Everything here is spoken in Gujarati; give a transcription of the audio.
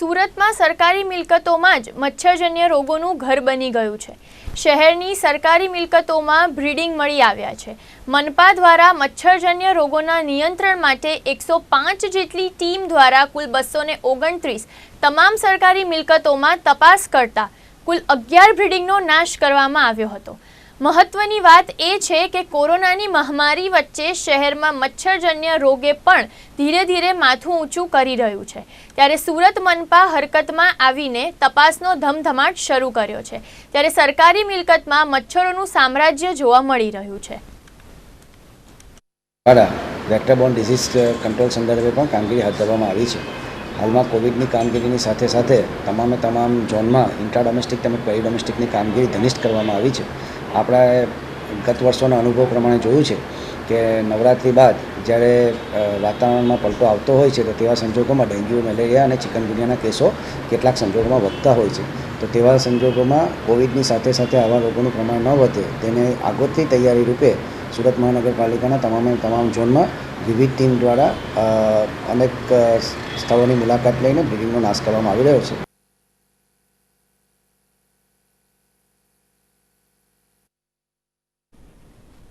સુરતમાં સરકારી મિલકતોમાં જ મચ્છરજન્ય રોગોનું ઘર બની ગયું છે. શહેરની સરકારી મિલકતોમાં બ્રીડિંગ મળી આવ્યા છે. મનપા દ્વારા મચ્છરજન્ય રોગોના નિયંત્રણ માટે એકસો પાંચ જેટલી ટીમ દ્વારા કુલ બસો ઓગણત્રીસ તમામ સરકારી મિલકતોમાં તપાસ કરતા કુલ અગિયાર બ્રીડિંગનો નાશ કરવામાં આવ્યો હતો. મહત્વની વાત એ છે કે કોરોનાની મહામારી વચ્ચે શહેરમાં મચ્છરજન્ય રોગે પણ ધીરે ધીરે માથું ઊંચું કરી રહ્યું છે. ત્યારે સુરત મનપા હરકતમાં આવીને તપાસનો ધમધમાટ શરૂ કર્યો છે. ત્યારે સરકારી મિલકતમાં મચ્છરોનું સામ્રાજ્ય જોવા મળી રહ્યું છે. વેક્ટરબોર્ન ડિઝીઝ કંટ્રોલ સંદર્ભે પણ કામગીરી હાથ ધરવામાં આવી છે. હાલમાં કોવિડની કામગીરીની સાથે સાથે તમામે તમામ ઝોનમાં ઇન્ટ્રા ડોમેસ્ટિક તેમજ પેરી ડોમેસ્ટિકની કામગીરી ઘનિષ્ઠ કરવામાં આવી છે. આપણે ગત વર્ષોના અનુભવ પ્રમાણે જોયું છે કે નવરાત્રિ બાદ જ્યારે વાતાવરણમાં પલટો આવતો હોય છે તો તેવા સંજોગોમાં ડેન્ગ્યુ, મેલેરિયા અને ચિકનગુનિયાના કેસો કેટલાક સંજોગોમાં વધતા હોય છે. તો તેવા સંજોગોમાં કોવિડની સાથે સાથે આવા રોગોનું પ્રમાણ ન વધે તેને આગોતરી તૈયારી રૂપે સુરત મહાનગરપાલિકાના તમામે તમામ ઝોનમાં વિવિધ ટીમ દ્વારા અનેક સ્થળોની મુલાકાત લઈને બ્લીડિંગનો નાશ કરવામાં આવી રહ્યો છે.